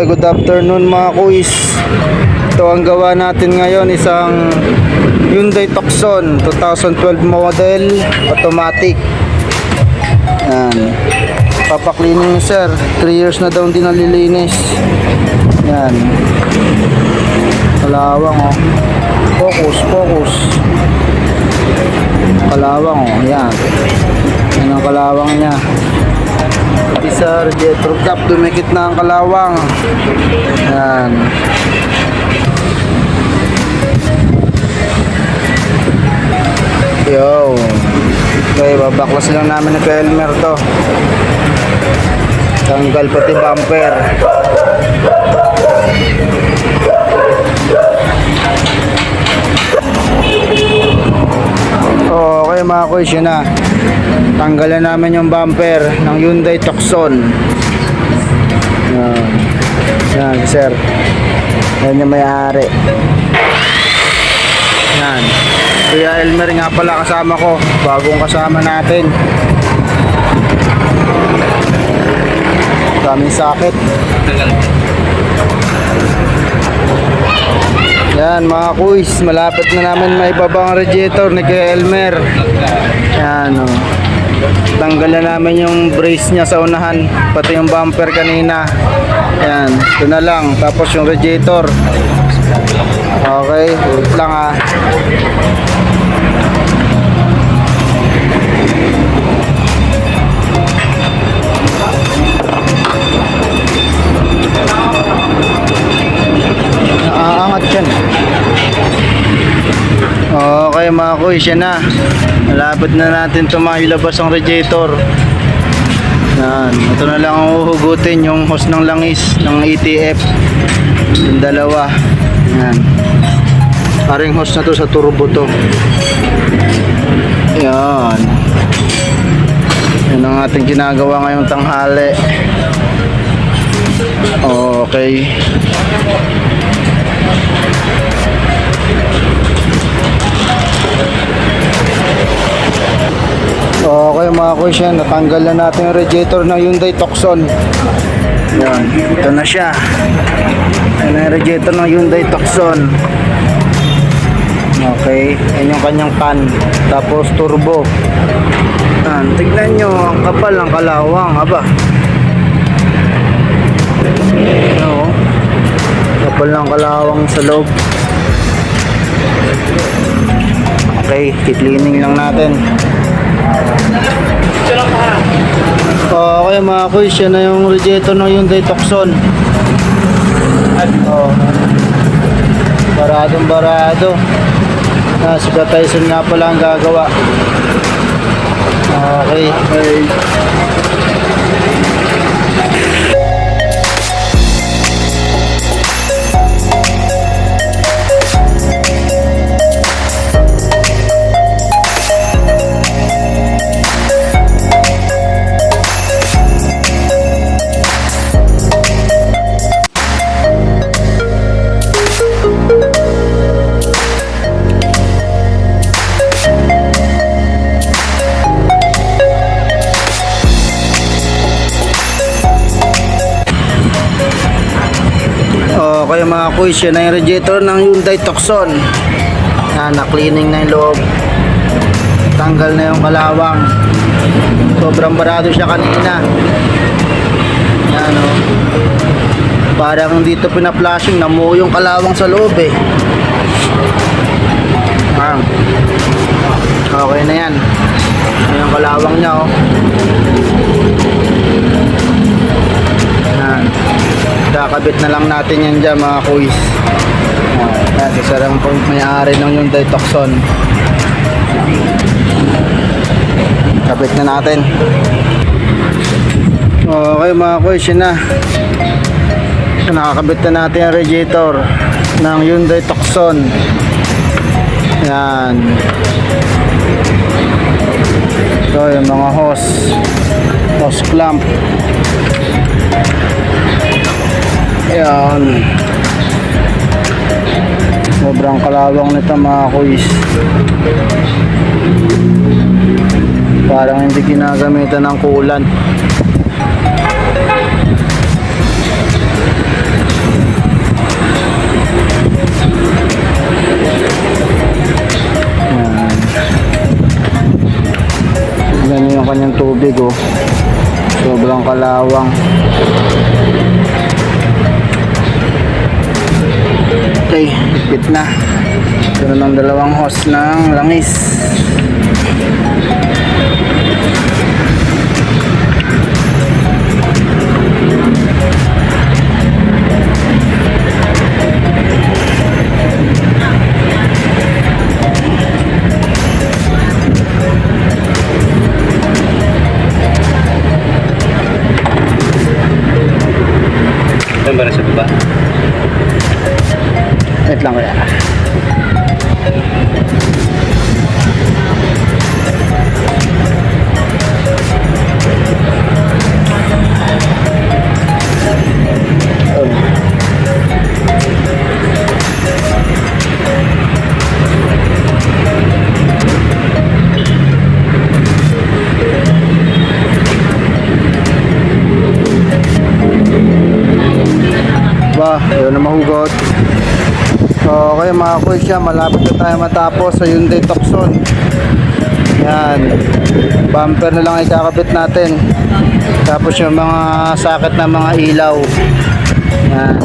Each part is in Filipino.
Good afternoon mga kuis. Ito ang gawa natin ngayon, isang Hyundai Tucson 2012 model, automatic. Yan. Papaklining ni sir. 3 years na daw hindi nalilinis. Yan. Kalawang oh. Focus, focus. Kalawang oh. Yan. Yan ang kalawang niya. Isa, radiator cap, dumikit na ang kalawang. Yan. Yo. Okay, babaklas lang namin ni Elmer to. Tanggal pati bumper. Okay mga kuys, yun na. Tanggalan namin yung bumper ng Hyundai Tucson. Yan. Yan, sir. Yan yung may-ari. Yan. Kuya Elmer nga pala kasama ko. Bagong kasama natin. Daming sakit. Yan mga kuys, malapit na namin may babang radiator ni Kuya Elmer. Yan o. Tanggal na namin yung brace niya sa unahan, pati yung bumper kanina. Yan, ito na lang. Tapos yung radiator. Okay, wait lang ah. Naaangat yan. Okay mga kuys, yan na. Malapit na natin tumailabas ang radiator. Yan. Ito na lang ang uhugutin yung hose ng langis ng ETF. Yung dalawa. Yan. Paring hose na to sa turbo to. Yan. Yan ang ating ginagawa ngayong tanghali. Okay. Okay mga kuys yan, natanggal na natin yung radiator ng Hyundai Tucson. Yan, ito na siya. Yan ang radiator ng Hyundai Tucson. Okay, yan yung kanyang pan. Tapos turbo. Yan, tignan nyo, ang kapal ng kalawang. Aba. Ano, kapal ng kalawang sa loob. Okay, kiklining lang natin. Okay mga kuys, yan na yung radiator ng Hyundai Tucson. Oh. Baradong barado. Ah, si Tyson nga pala ang gagawa. Okay. okay. Okay mga kuys, yan na yung radiator ng Hyundai Tucson. Yan, na-cleaning na yung loob. Tanggal na yung kalawang. Sobrang barado siya kanina. Yan o. Parang dito pina-flashing, namuo yung kalawang sa loob eh. Yan. Okay na yan. Yung kalawang niya oh. Kakabit na lang natin yan dyan mga kuys. Yan, si Sir ang po- may-ari ng Hyundai Tucson. Kabit na natin. Okay mga kuys, yun na. Nakakabit na natin ang radiator ng Hyundai Tucson. Yan. So, yung mga hose. Hose clamp. Ayan. Sobrang kalawang nito mga kuis. Parang hindi ginagamitan ng kulan. Ayan. Ganyan yung kanyang tubig oh. Sobrang kalawang. Okay, higpit na. Ito ng dalawang hose ng langis. Yun na mahugot. Okay mga kuya, malapit na tayo matapos sa Hyundai Tucson. Yan. Bumper na lang ikakabit natin. Tapos yung mga sakit na mga ilaw. Yan.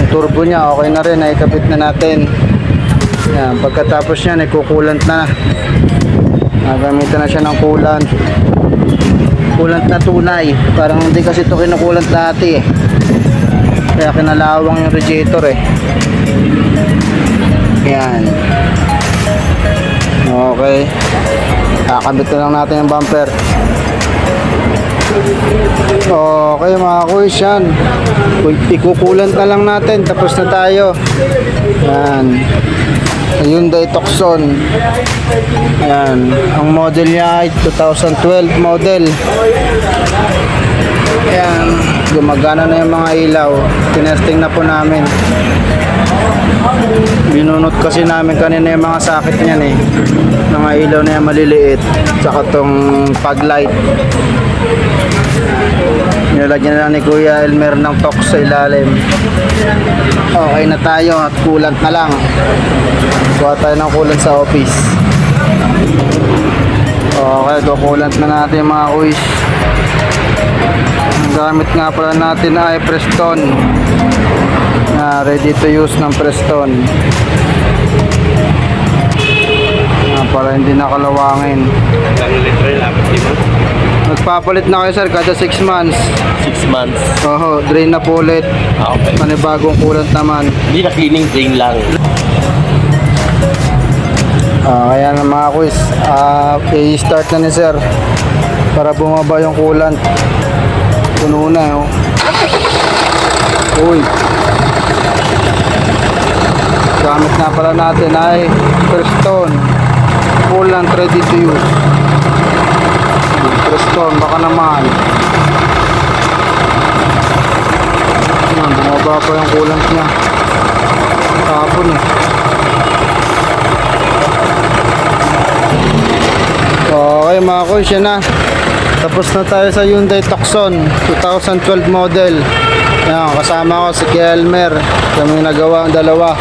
Yung turbo niya, okay na rin. Naikabit na natin. Yan. Pagkatapos niyan, ikukulant na. Nagamitan na siya ng kulant. Kulant na tunay. Parang hindi kasi ito kinukulant dati eh. Kaya kinalawang yung radiator eh. Yan. Okay. Kakabit na lang natin yung bumper. Okay mga kuys yan. Ikukulant na lang natin. Tapos na tayo. Yan. Hyundai Tucson. Yan. Ang model niya ay 2012 model. Ayan, gumagana na yung mga ilaw. Tinesting na po namin. Binunot kasi namin kanina yung mga sakit niyan eh. Mga ilaw na yung maliliit. Tsaka tong fog light. Nilagyan na ni Kuya Elmer ng tox sa ilalim. Okay na tayo at kulant na lang. Kuha tayo ng kulant sa office. Okay, kukulant na natin mga. Ang gamit nga pala natin ay Preston na ready to use ng Preston na para hindi nakalawangin Ilang litro yung lapit di ba? nagpapalit na kayo sir kada 6 months 6 months. oho drain na po ulit Ah, okay. panibagong kulant naman Hindi na cleaning drain lang. Ah, kaya na mga quiz ah i-start na ni sir para bumaba yung kulant puno na oh. uy. Gamit na pala natin ay Preston coolant ready to use. Preston baka naman. Yan, bumaba pa yung coolant niya. Tapon eh Okay mga kuys, yan na. Tapos na tayo sa Hyundai Tucson 2012 model. Yan, kasama ko si Kelmer. Kami nagawa ang dalawa.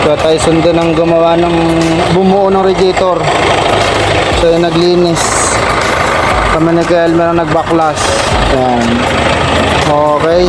Kaya tayo sundan ang gumawa ng bumuo ng radiator. So yung naglinis. Kami ni Kelmer ang nagbaklas. Yan. Okay.